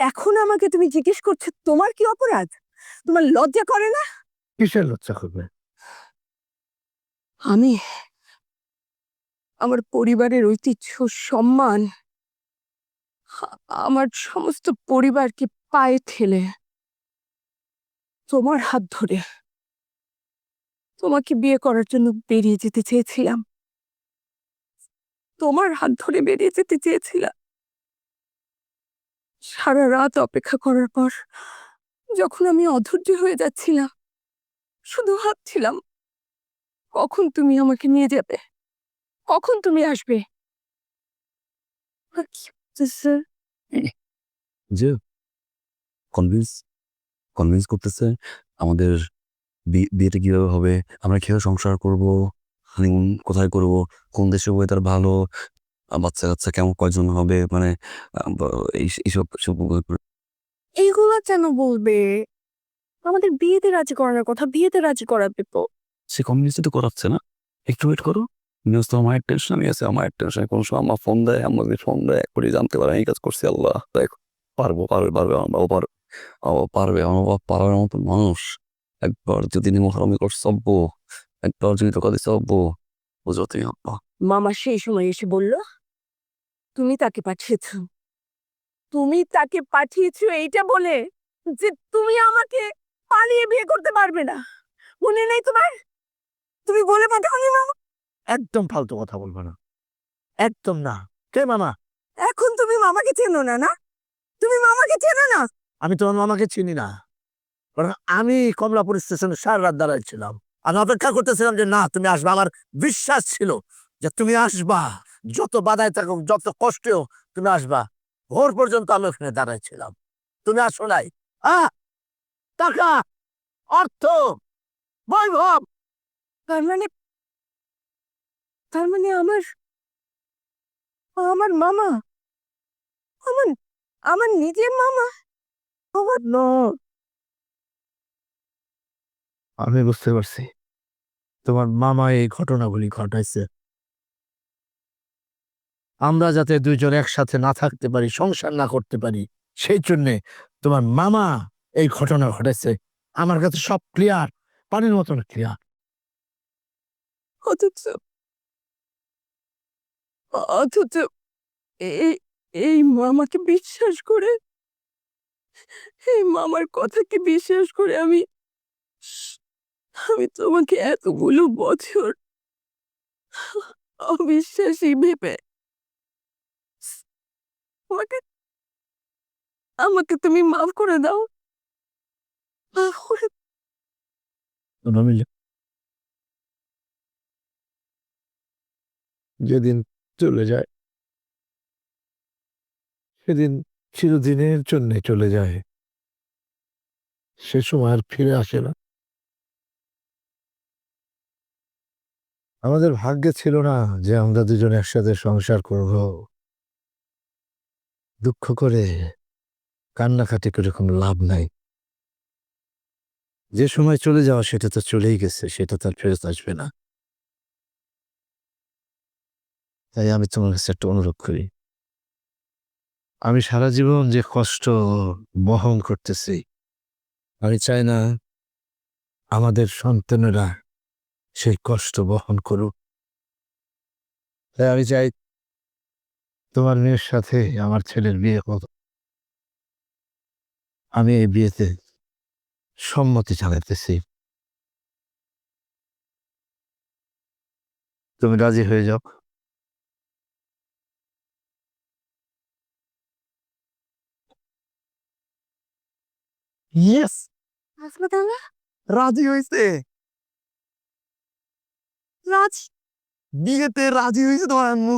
এখন আমাকে তুমি জিজ্ঞেস করছ তোমার কি অপরাধ? তোমার লজ্জা করে না? কিসের লজ্জা করবে? আমি আমার পরিবারের ঐতিহ্য সম্মান আমার সমস্ত পরিবারকে পায়ে ঠেলে তোমার হাত ধরে তোমাকে বিয়ে করার জন্য বেরিয়ে যেতে চেয়েছিলাম। তোমার হাত ধরে বেরিয়ে যেতে চেয়েছিলাম। সারা রাত অপেক্ষা করার পর যখন আমি অধৈর্য হয়ে যাচ্ছিলাম, শুধু ভাবছিলাম, কখন তুমি আমাকে নিয়ে যাবে? কখন তুমি আসবে? কনভিন্স কনভিন্স করতেছে, আমাদের বিয়েটা কীভাবে হবে? আমরা কীভাবে সংসার করব? হানিমুন কোথায় করব? কোন দেশে ওয়েদার ভালো? বাচ্চা কাচ্চা কেমন কয়জন হবে? মানে এই- এইসব সব এইগুলো কেন বলবে? আমাদের বিয়েতে রাজি করানোর কথা বিয়েতে রাজি করাবে তো। সে কনভিন্সই তো করাচ্ছে না। একটু ওয়েট করো। নিউজ তো আমার টেনশন আমি আছে আমার টেনশন কোন সময় আমার ফোন দেয় আমার ফোন দেয় এক করে জানতে পারে এই কাজ করছি আল্লাহ। দেখ পারব পারবে পারবে আমার বাবা পারবে। আমার পারবে আমার বাবা পারার মতো মানুষ। একবার যদি নিমহারামি কর সব্য। একবার যদি টাকা বুঝো তুমি আব্বা। মামা সেই সময় এসে বলল তুমি তাকে পাঠিয়েছ। তুমি তাকে পাঠিয়েছ এইটা বলে যে তুমি আমাকে পালিয়ে বিয়ে করতে পারবে না। মনে নেই তোমার? তুমি বলে পাঠাওনি মামা? একদম ফালতু কথা বলব না। একদম না। কে মামা? এখন তুমি মামাকে চেনো না না? তুমি মামাকে চেনো না? আমি তোমার মামাকে চিনি না। কারণ আমি কমলাপুর স্টেশনে সারা রাত দাঁড়াইছিলাম আমি অপেক্ষা করতেছিলাম যে না তুমি আসবা। আমার বিশ্বাস ছিল যে তুমি আসবা। যত বাধায় থাকুক যত কষ্টেও তুমি আসবা। ভোর পর্যন্ত আমি ওখানে দাঁড়াইছিলাম। তুমি আসো নাই। আহ টাকা! অর্থ! বৈভব! তার মানে তার মানে আমার আমার মামা আমার আমার নিজের মামা আমার ন। আমি বুঝতে পারছি। তোমার মামা এই ঘটনাগুলি ঘটাইছে। আমরা যাতে দুইজন একসাথে না থাকতে পারি, সংসার না করতে পারি, সেই জন্যে তোমার মামা এই ঘটনা ঘটেছে। আমার কাছে সব ক্লিয়ার পানির মতন ক্লিয়ার অথচ অথচ এই এই মামাকে বিশ্বাস করে, এই মামার কথাকে বিশ্বাস করে আমি আমি তোমাকে এতগুলো বছর অবিশ্বাসী ভেবে আমাকে আমাকে তুমি মাফ করে দাও। মাফ করে যেদিন চলে যায়, সেদিন চিরদিনের জন্য চলে যায়। সে সময় আর ফিরে আসে না। আমাদের ভাগ্যে ছিল না যে আমরা দুজন একসাথে সংসার করব। দুঃখ করে, কান্নাকাটি করে কোনো লাভ নাই। যে সময় চলে যাওয়া সেটা তো চলেই গেছে, সেটা তার ফেরত আসবে না। তাই আমি তোমার কাছে একটা অনুরোধ করি। আমি সারা জীবন যে কষ্ট বহন করতেছি, আমি চাই না আমাদের সন্তানেরা সেই কষ্ট বহন করুক। তাই আমি চাই তোমার মেয়ের সাথে আমার ছেলের বিয়ে হোক আমি এই বিয়েতে সম্মতি জানাতেছি তুমি রাজি হয়ে যাও। ইয়েস রাজি হয়েছে রাজ? বিয়েতে রাজি হয়েছে তোমার আম্মু।